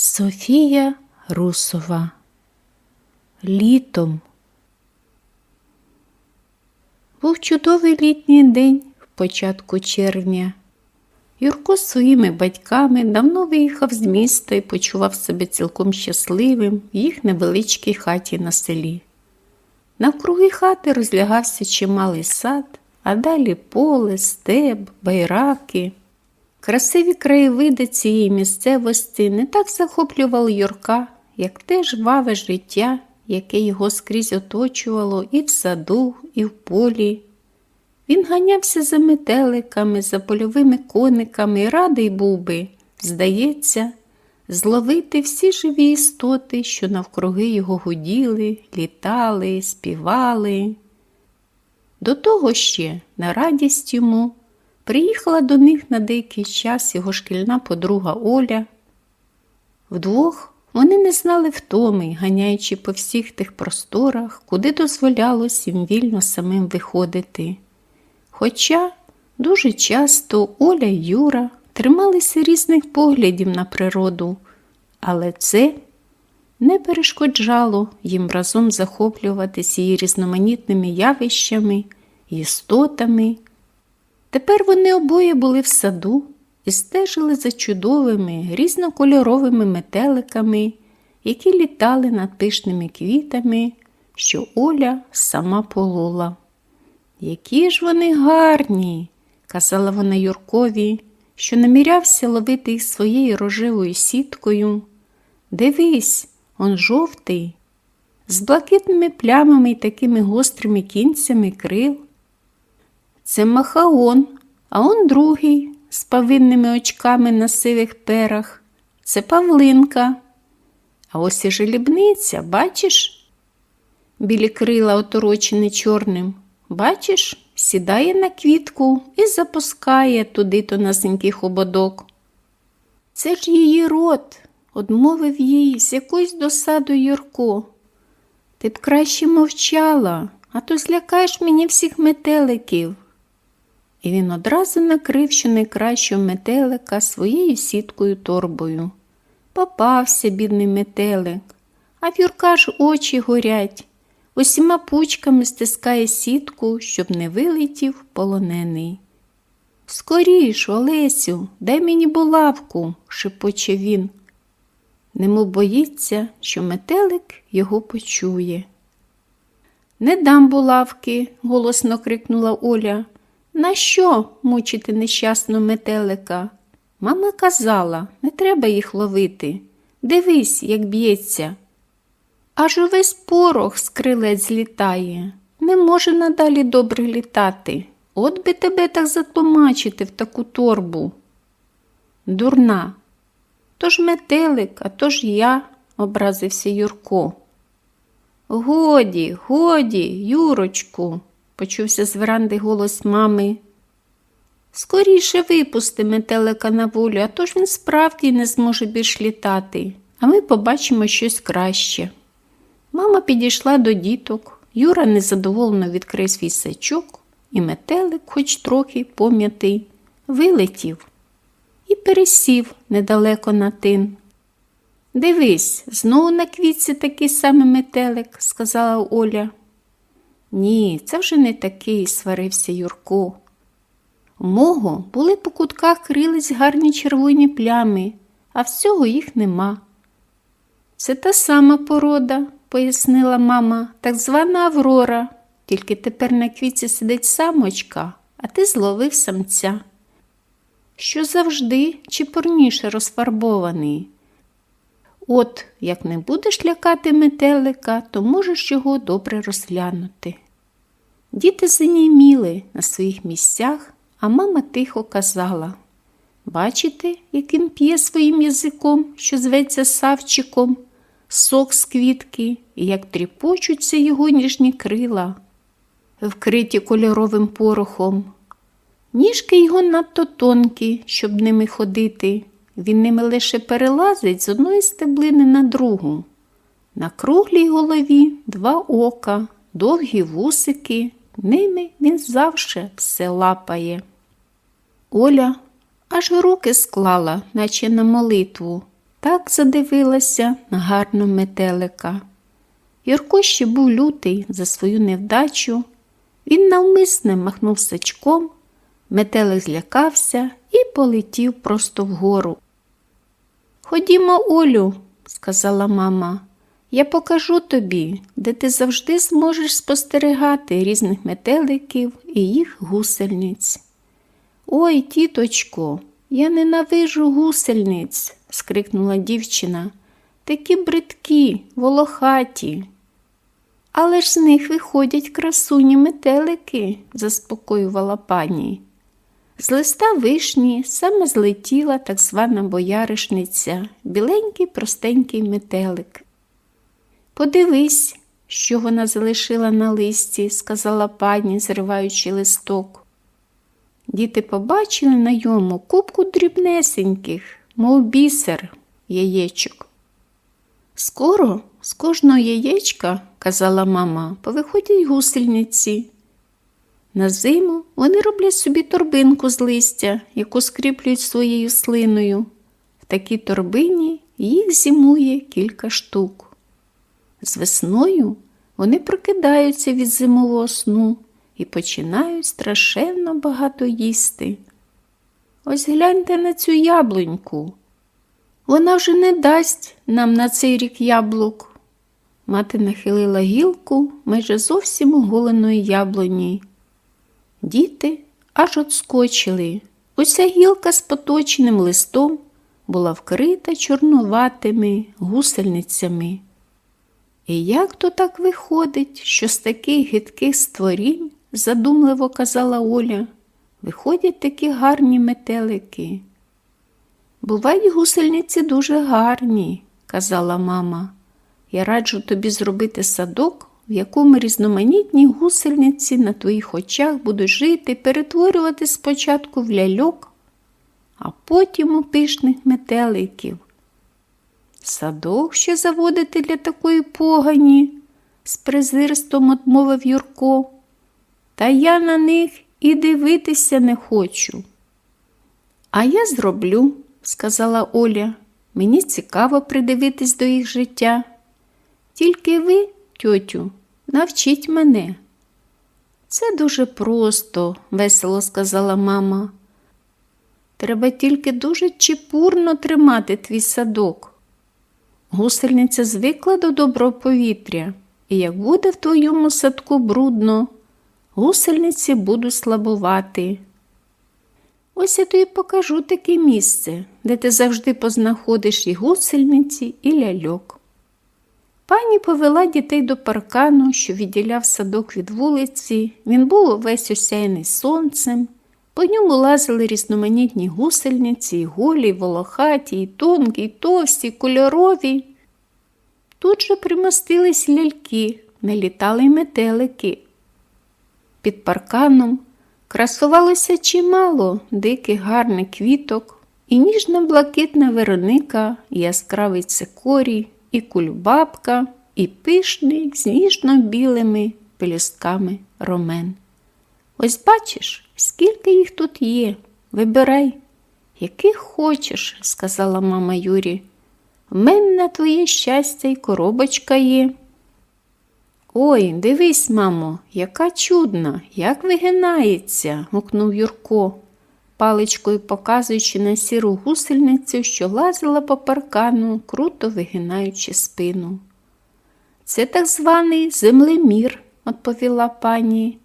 Софія Русова Літом Був чудовий літній день в початку червня. Юрко з своїми батьками давно виїхав з міста і почував себе цілком щасливим в їх невеличкій хаті на селі. Навкруги хати розлягався чималий сад, а далі поле, степ, байраки. Красиві краєвиди цієї місцевості не так захоплювали Юрка, як те жваве життя, яке його скрізь оточувало і в саду, і в полі. Він ганявся за метеликами, за польовими кониками і радий був би, здається, зловити всі живі істоти, що навкруги його гуділи, літали, співали. До того ще, на радість йому, приїхала до них на деякий час його шкільна подруга Оля. Вдвох вони не знали втоми, ганяючи по всіх тих просторах, куди дозволялось їм вільно самим виходити. Хоча дуже часто Оля й Юра трималися різних поглядів на природу, але це не перешкоджало їм разом захоплюватися її різноманітними явищами, істотами. Тепер вони обоє були в саду і стежили за чудовими різнокольоровими метеликами, які літали над пишними квітами, що Оля сама полола. Які ж вони гарні, казала вона Юркові, що намірявся ловити їх своєю рожевою сіткою. Дивись, он жовтий, з блакитними плямами і такими гострими кінцями крил. Це махаон, а он другий з павинними очками на сивих перах. Це павлинка. А ось і желібниця, бачиш? Білі крила оторочені чорним. Бачиш, сідає на квітку і запускає туди тонасенький хободок. Це ж її рот, одмовив їй з якоюсь досадою Юрко. Ти б краще мовчала, а то злякаєш мені всіх метеликів. І він одразу накрив щонайкращого метелика своєю сіткою торбою. Попався, бідний метелик, а в Юрка ж очі горять усіма пучками стискає сітку, щоб не вилетів полонений. Скоріш, Олесю, дай мені булавку, шепоче він. Немов боїться, що метелик його почує. Не дам булавки, голосно крикнула Оля. На що мучити нещасного метелика? Мама казала, не треба їх ловити. Дивись, як б'ється. Аж увесь порох з крилець злітає. Не може надалі добре літати. От би тебе так затлумачити в таку торбу. Дурна. То ж метелик, а то ж я, образився Юрко. Годі, годі, Юрочку, почувся з веранди голос мами. Скоріше випусти метелика на волю, а то ж він справді не зможе більш літати, а ми побачимо щось краще. Мама підійшла до діток, Юра незадоволено відкрив свій сачок, і метелик, хоч трохи пом'ятий, вилетів і пересів недалеко на тин. Дивись, знову на квітці такий самий метелик, сказала Оля. Ні, це вже не такий, сварився Юрко. У мого були по кутках крились гарні червоні плями, а всього їх нема. Це та сама порода, пояснила мама, так звана Аврора, тільки тепер на квітці сидить самочка, а ти зловив самця. Що завжди чіпурніше розфарбований. От, як не будеш лякати метелика, то можеш його добре розглянути. Діти заніміли на своїх місцях, а мама тихо казала Бачите, як він п'є своїм язиком, що зветься савчиком, сок з квітки, і як тріпочуться його ніжні крила, вкриті кольоровим порохом. Ніжки його надто тонкі, щоб ними ходити. Він ними лише перелазить з одної стеблини на другу. На круглій голові два ока, довгі вусики, ними він завше все лапає. Оля аж руки склала, наче на молитву, так задивилася на гарного метелика. Юрко ще був лютий за свою невдачу. Він навмисне махнув сачком, метелик злякався і полетів просто вгору. Ходімо, Олю, сказала мама, я покажу тобі, де ти завжди зможеш спостерігати різних метеликів і їх гусельниць. Ой, тіточко, я ненавижу гусельниць, скрикнула дівчина. Такі бридкі, волохаті. Але ж з них виходять красуні метелики, заспокоювала пані. З листа вишні саме злетіла так звана бояришниця, біленький простенький метелик. Подивись, що вона залишила на листі, сказала пані, зриваючи листок. Діти побачили на йому купку дрібнесеньких, мов бісер, яєчок. Скоро з кожного яєчка, казала мама, повиходять гусельниці. На зиму вони роблять собі торбинку з листя, яку скріплюють своєю слиною. В такій торбині їх зимує кілька штук. З весною вони прокидаються від зимового сну і починають страшенно багато їсти. Ось гляньте на цю яблуньку. Вона вже не дасть нам на цей рік яблук. Мати нахилила гілку майже зовсім оголеної яблуні. Діти аж отскочили. Уся гілка з поточним листом була вкрита чорнуватими гусельницями. І як то так виходить, що з таких гидких створінь, задумливо казала Оля, виходять такі гарні метелики. Бувають гусельниці дуже гарні, казала мама. Я раджу тобі зробити садок, в якому різноманітні гусельниці на твоїх очах будуть жити, перетворювати спочатку в ляльок, а потім у пишних метеликів. Садок ще заводити для такої погані, з презирством отмовив Юрко. Та я на них і дивитися не хочу. А я зроблю, сказала Оля. Мені цікаво придивитись до їх життя. Тільки ви, тьотю, навчіть мене. Це дуже просто, весело сказала мама. Треба тільки дуже чепурно тримати твій садок. Гусельниця звикла до доброго повітря, і як буде в твоєму садку брудно, гусельниці будуть слабувати. Ось я тобі покажу таке місце, де ти завжди познаходиш і гусельниці, і ляльок. Пані повела дітей до паркану, що відділяв садок від вулиці. Він був увесь осяяний сонцем. По ньому лазили різноманітні гусельниці, і голі, і волохаті, і тонкі, і товсті, і кольорові. Тут же примостились ляльки, налітали й метелики. Під парканом красувалося чимало диких гарних квіток, і ніжна блакитна вероника, і яскравий цикорій, і кульбабка, і пишний з ніжно-білими пелюстками ромен. Ось бачиш, скільки їх тут є. Вибирай, яких хочеш, сказала мама Юрі. В мене на твоє щастя й коробочка є. Ой, дивись, мамо, яка чудна, як вигинається, гукнув Юрко, паличкою показуючи на сіру гусельницю, що лазила по паркану, круто вигинаючи спину. Це так званий землемір, відповіла пані.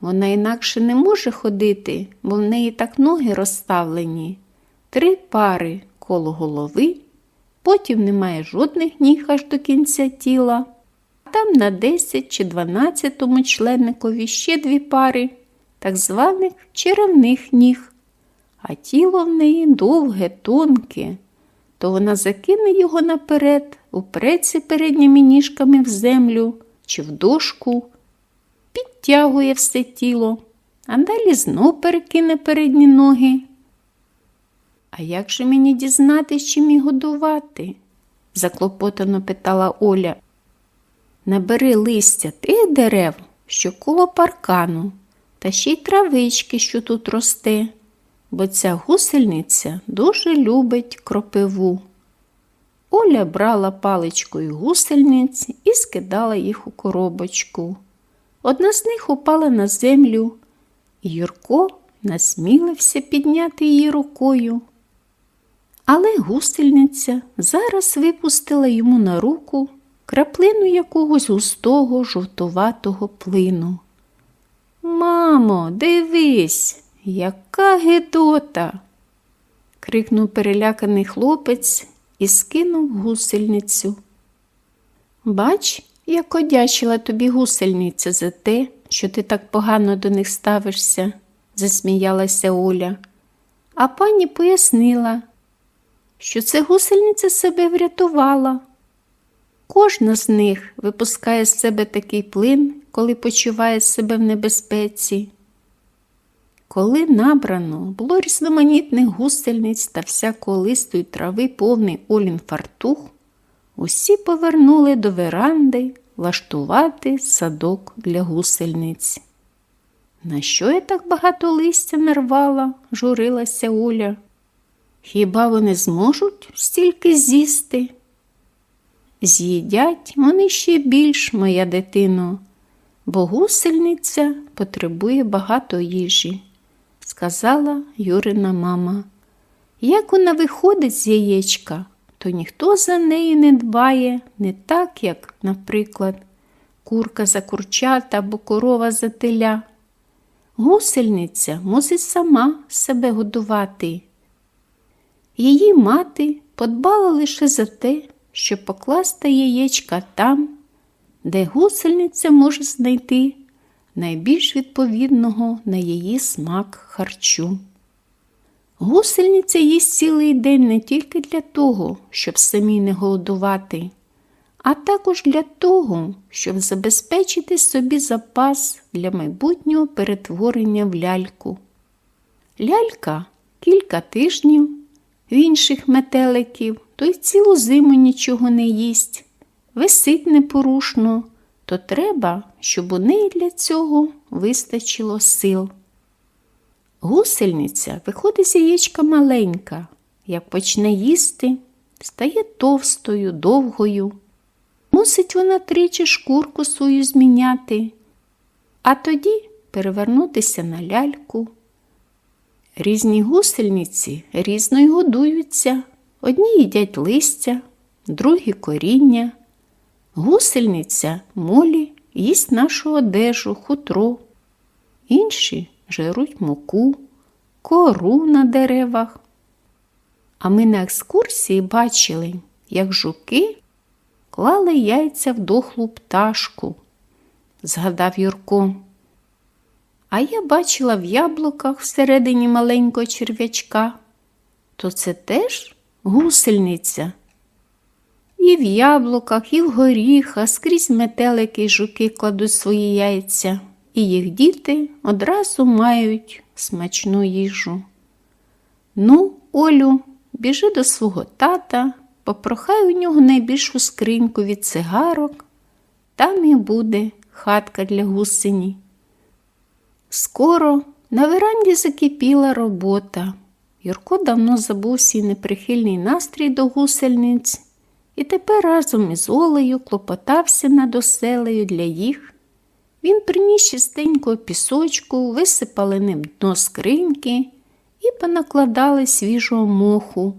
Вона інакше не може ходити, бо в неї так ноги розставлені. Три пари коло голови, потім немає жодних ніг аж до кінця тіла, а там на 10 чи 12 членникові ще дві пари, так званих черевних ніг, а тіло в неї довге, тонке, то вона закине його наперед, упреться передніми ніжками в землю чи в дошку підтягує все тіло, а далі знов перекине передні ноги. А як же мені дізнатись, чим її годувати? заклопотано питала Оля. Набери листя тих дерев, що коло паркану, та ще й травички, що тут росте, бо ця гусельниця дуже любить кропиву. Оля брала паличкою гусельниць і скидала їх у коробочку. Одна з них упала на землю, і Юрко насмілився підняти її рукою. Але гусельниця зараз випустила йому на руку краплину якогось густого жовтуватого плину. Мамо, дивись, яка гидота. крикнув переляканий хлопець і скинув гусельницю. Бач, як одячила тобі гусельниця за те, що ти так погано до них ставишся, засміялася Оля. А пані пояснила, що це гусельниця себе врятувала. Кожна з них випускає з себе такий плин, коли почуває себе в небезпеці. Коли набрано було різноманітних гусельниць та всякого листу трави повний Олін фартух, усі повернули до веранди влаштувати садок для гусельниць. На що я так багато листя нарвала? журилася Оля. Хіба вони зможуть стільки з'їсти? З'їдять вони ще більш, моя дитино, бо гусельниця потребує багато їжі, сказала Юрина мама. Як вона виходить з яєчка, то ніхто за нею не дбає, не так, як, наприклад, курка за курчата або корова за теля. Гусельниця мусить сама себе годувати. Її мати подбала лише за те, щоб покласти яєчка там, де гусельниця може знайти найбільш відповідного на її смак харчу. Гусельниця їсть цілий день не тільки для того, щоб самі не голодувати, а також для того, щоб забезпечити собі запас для майбутнього перетворення в ляльку. Лялька кілька тижнів в інших метеликів, то й цілу зиму нічого не їсть, висить непорушно, то треба, щоб у неї для цього вистачило сил. Гусельниця виходить з яєчка маленька, як почне їсти, стає товстою, довгою. Мусить вона тричі шкурку свою зміняти, а тоді перевернутися на ляльку. Різні гусельниці різно й годуються. Одні їдять листя, другі коріння. Гусельниця молі їсть нашу одежу, хутро, інші жируть муку, кору на деревах. А ми на екскурсії бачили, як жуки клали яйця в дохлу пташку, згадав Юрко. А я бачила в яблуках всередині маленького черв'ячка, то це теж гусельниця. І в яблуках, і в горіхах скрізь метелики й жуки кладуть свої яйця, і їх діти одразу мають смачну їжу. Ну, Олю, біжи до свого тата, попрохай у нього найбільшу скриньку від цигарок, там і буде хатка для гусені. Скоро на веранді закипіла робота. Юрко давно забув свій неприхильний настрій до гусельниць і тепер разом із Олею клопотався над оселею для їх. Він приніс чистенького пісочку, висипали ним дно скриньки і понакладали свіжого моху.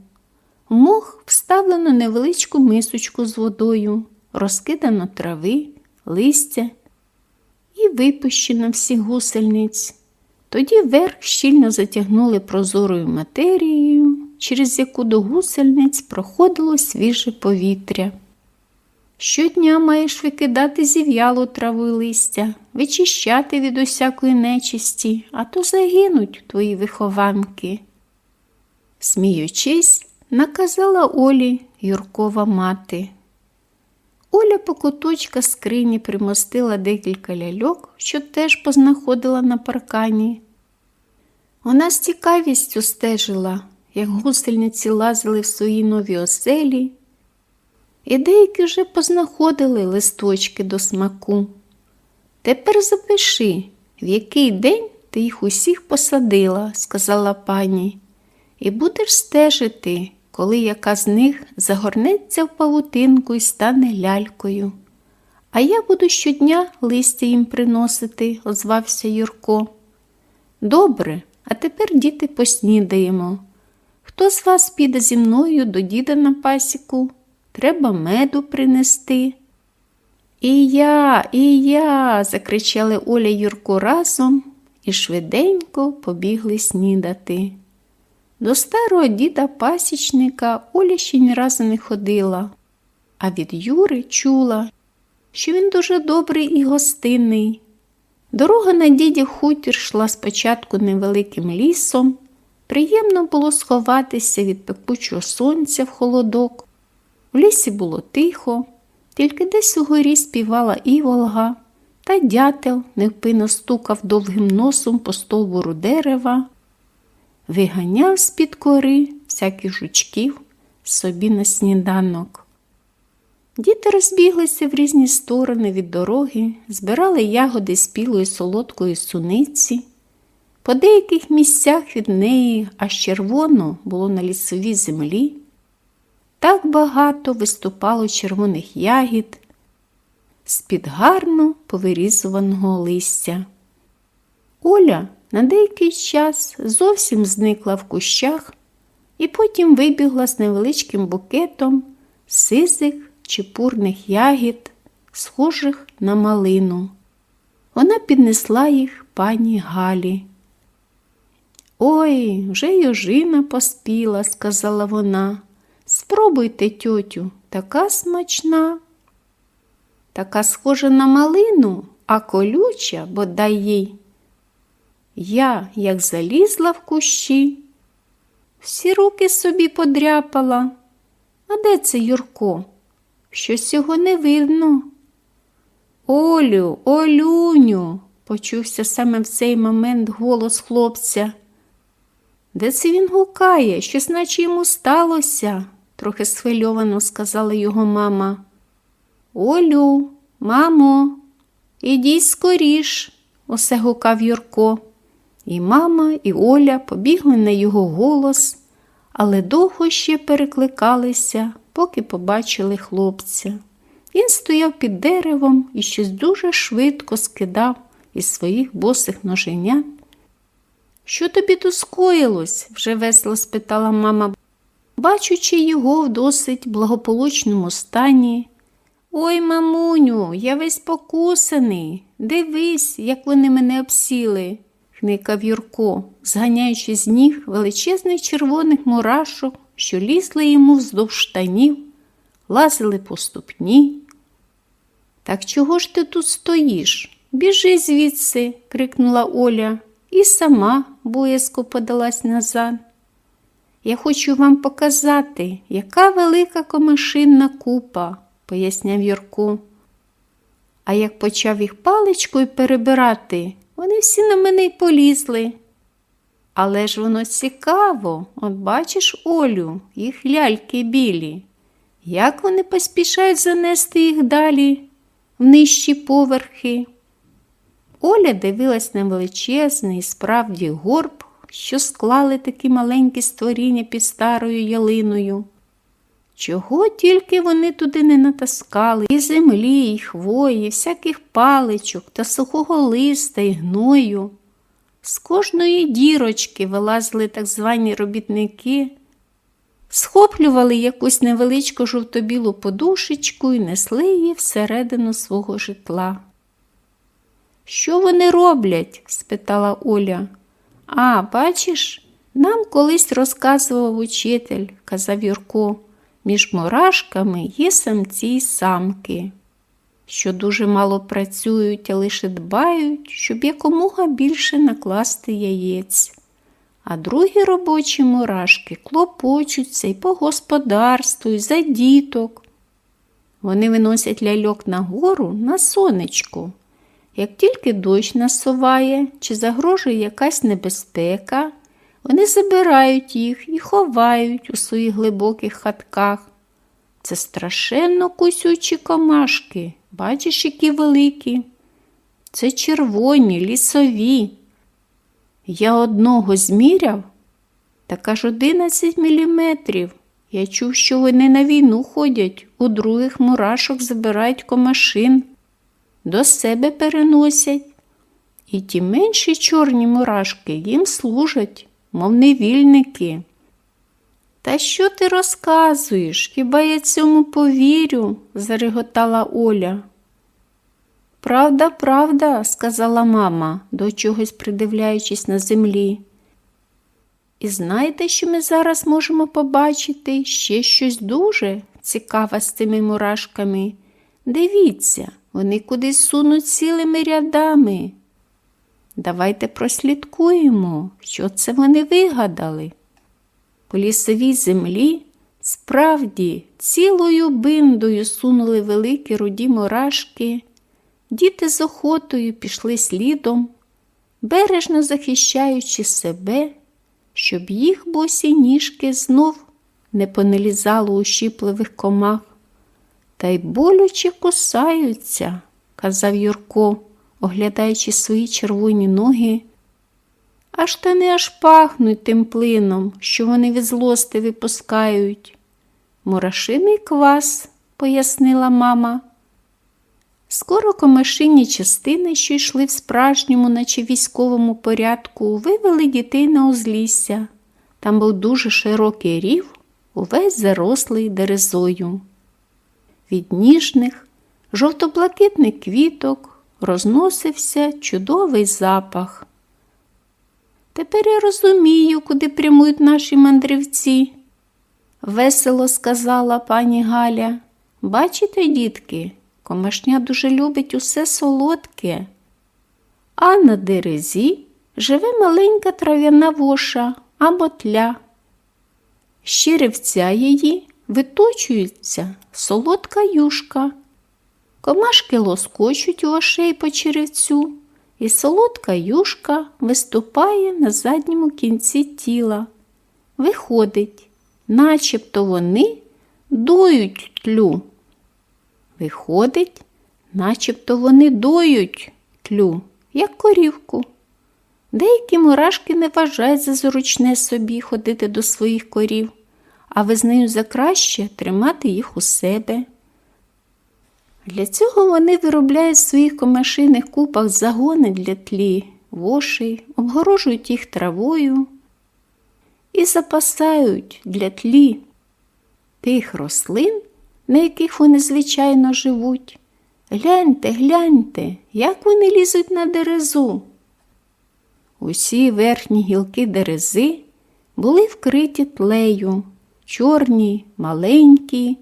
В мох вставлено невеличку мисочку з водою, розкидано трави, листя і випущено всіх гусельниць. Тоді верх щільно затягнули прозорою матерією, через яку до гусельниць проходило свіже повітря. Щодня маєш викидати зів'ялу траву листя, вичищати від усякої нечисті, а то загинуть твої вихованки. Сміючись, наказала Олі Юркова мати. Оля по куточка скрині примостила декілька ляльок, що теж познаходила на паркані. Вона з цікавістю стежила, як гусельниці лазили в свої нові оселі, і деякі вже познаходили листочки до смаку. Тепер запиши, в який день ти їх усіх посадила, сказала пані, і будеш стежити, коли яка з них загорнеться в павутинку і стане лялькою. А я буду щодня листя їм приносити, озвався Юрко. Добре, а тепер, діти, поснідаємо. Хто з вас піде зі мною до діда на пасіку? Треба меду принести. І я, і я. закричали Оля й Юрко разом і швиденько побігли снідати. До старого діда пасічника Оля ще ні разу не ходила, а від Юри чула, що він дуже добрий і гостинний. Дорога на діді хутір йшла спочатку невеликим лісом. Приємно було сховатися від пекучого сонця в холодок. В лісі було тихо, тільки десь угорі співала і волга, та дятел невпинно стукав довгим носом по стовбуру дерева, виганяв з-під кори всяких жучків собі на сніданок. Діти розбіглися в різні сторони від дороги, збирали ягоди спілої солодкої суниці. По деяких місцях від неї аж червоно було на лісовій землі. Так багато виступало червоних ягід з-під гарно повирізуваного листя. Оля на деякий час зовсім зникла в кущах і потім вибігла з невеличким букетом сизих чепурних ягід, схожих на малину. Вона піднесла їх пані Галі. Ой, вже й ожина поспіла, сказала вона. Спробуйте, тьотю, така смачна. Така схожа на малину, а колюча, бо дай їй. Я, як залізла в кущі, всі руки собі подряпала. А де це Юрко? Щось його не видно. Олю, Олюню, почувся саме в цей момент голос хлопця. Де це він гукає? Щось наче йому сталося, трохи схвильовано сказала його мама. Олю, мамо, ідіть скоріш, усе гукав Юрко. І мама, і Оля побігли на його голос, але довго ще перекликалися, поки побачили хлопця. Він стояв під деревом і щось дуже швидко скидав із своїх босих ноженят. Що тобі тут скоїлось? вже весело спитала мама, бачучи його в досить благополучному стані. Ой, мамуню, я весь покусаний. Дивись, як вони мене обсіли, хникав Юрко, зганяючи з ніг величезних червоних мурашок, що лізли йому вздовж штанів, лазили по ступні. Так чого ж ти тут стоїш? Біжи звідси, крикнула Оля і сама боязко подалась назад. Я хочу вам показати, яка велика комашинна купа, поясняв Юрко. А як почав їх паличкою перебирати, вони всі на мене й полізли. Але ж воно цікаво, от бачиш, Олю, їх ляльки білі. Як вони поспішають занести їх далі в нижчі поверхи? Оля дивилась на величезний, справді горб, що склали такі маленькі створіння під старою ялиною. Чого тільки вони туди не натаскали і землі, і хвої, і всяких паличок та сухого листа і гною. З кожної дірочки вилазили так звані робітники, схоплювали якусь невеличку жовтобілу подушечку і несли її всередину свого житла. Що вони роблять? спитала Оля. А, бачиш, нам колись розказував учитель, казав Юрко, між мурашками є самці й самки, що дуже мало працюють, а лише дбають, щоб якомога більше накласти яєць. А другі робочі мурашки клопочуться й по господарству, й за діток. Вони виносять ляльок нагору на сонечко. Як тільки дощ насуває чи загрожує якась небезпека, вони забирають їх і ховають у своїх глибоких хатках. Це страшенно кусючі комашки, бачиш, які великі. Це червоні, лісові. Я одного зміряв, так аж 11 міліметрів, Я чув, що вони на війну ходять, у других мурашок забирають комашин, до себе переносять. І ті менші чорні мурашки їм служать, мов невільники. Та що ти розказуєш? Хіба я цьому повірю? зареготала Оля. Правда, правда, сказала мама, до чогось придивляючись на землі. І знаєте, що ми зараз можемо побачити ще щось дуже цікаве з цими мурашками. Дивіться, вони кудись сунуть цілими рядами. Давайте прослідкуємо, що це вони вигадали. По лісовій землі справді цілою биндою сунули великі руді мурашки. Діти з охотою пішли слідом, бережно захищаючи себе, щоб їх босі ніжки знов не понелізало у щіпливих комах. Та й болюче кусаються, казав Юрко, оглядаючи свої червоні ноги. Аж та не аж пахнуть тим плином, що вони від злости випускають. Мурашиний квас, пояснила мама. Скоро комашині частини, що йшли в справжньому, наче військовому порядку, вивели дітей на узлісся. Там був дуже широкий рів, увесь зарослий дерезою. Від ніжних, жовто-блакитних квіток розносився чудовий запах. Тепер я розумію, куди прямують наші мандрівці, весело сказала пані Галя. Бачите, дітки, комашня дуже любить усе солодке. А на дерезі живе маленька трав'яна воша або тля. З черевця її виточується солодка юшка. Комашки лоскочуть вошей по черевцю, і солодка юшка виступає на задньому кінці тіла. Виходить, начебто вони дують тлю. Виходить, начебто вони доють тлю, як корівку. Деякі мурашки не вважають за зручне собі ходити до своїх корів, а визнають за краще тримати їх у себе. Для цього вони виробляють в своїх комашиних купах загони для тлі, вошей, обгорожують їх травою і запасають для тлі тих рослин, на яких вони звичайно живуть. Гляньте, гляньте, як вони лізуть на дерезу. Усі верхні гілки дерези були вкриті тлею, чорні, маленькі.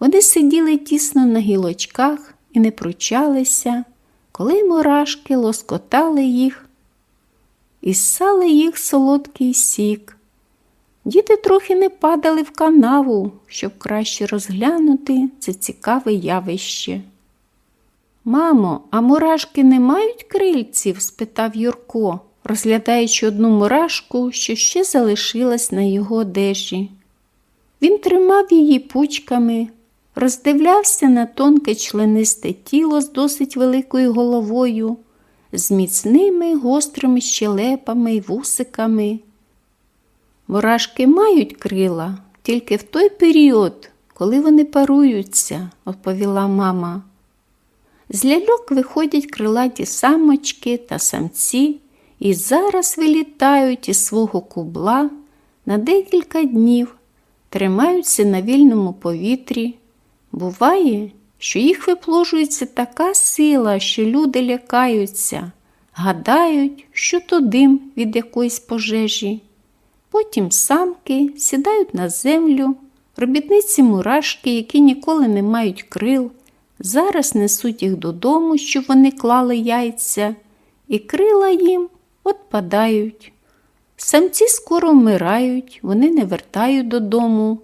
Вони сиділи тісно на гілочках і не пручалися, коли мурашки лоскотали їх і ссали їх солодкий сік. Діти трохи не падали в канаву, щоб краще розглянути це цікаве явище. Мамо, а мурашки не мають крильців? спитав Юрко, розглядаючи одну мурашку, що ще залишилась на його одежі. Він тримав її пучками, роздивлявся на тонке членисте тіло з досить великою головою, з міцними гострими щелепами й вусиками. Мурашки мають крила тільки в той період, коли вони паруються, відповіла мама. З ляльок виходять крилаті самочки та самці і зараз вилітають із свого кубла на декілька днів, тримаються на вільному повітрі. Буває, що їх випложується така сила, що люди лякаються, гадають, що то дим від якоїсь пожежі. Потім самки сідають на землю, робітниці мурашки, які ніколи не мають крил, зараз несуть їх додому, щоб вони клали яйця, і крила їм отпадають. Самці скоро вмирають, вони не вертають додому,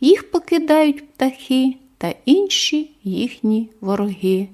їх покидають птахи та інші їхні вороги.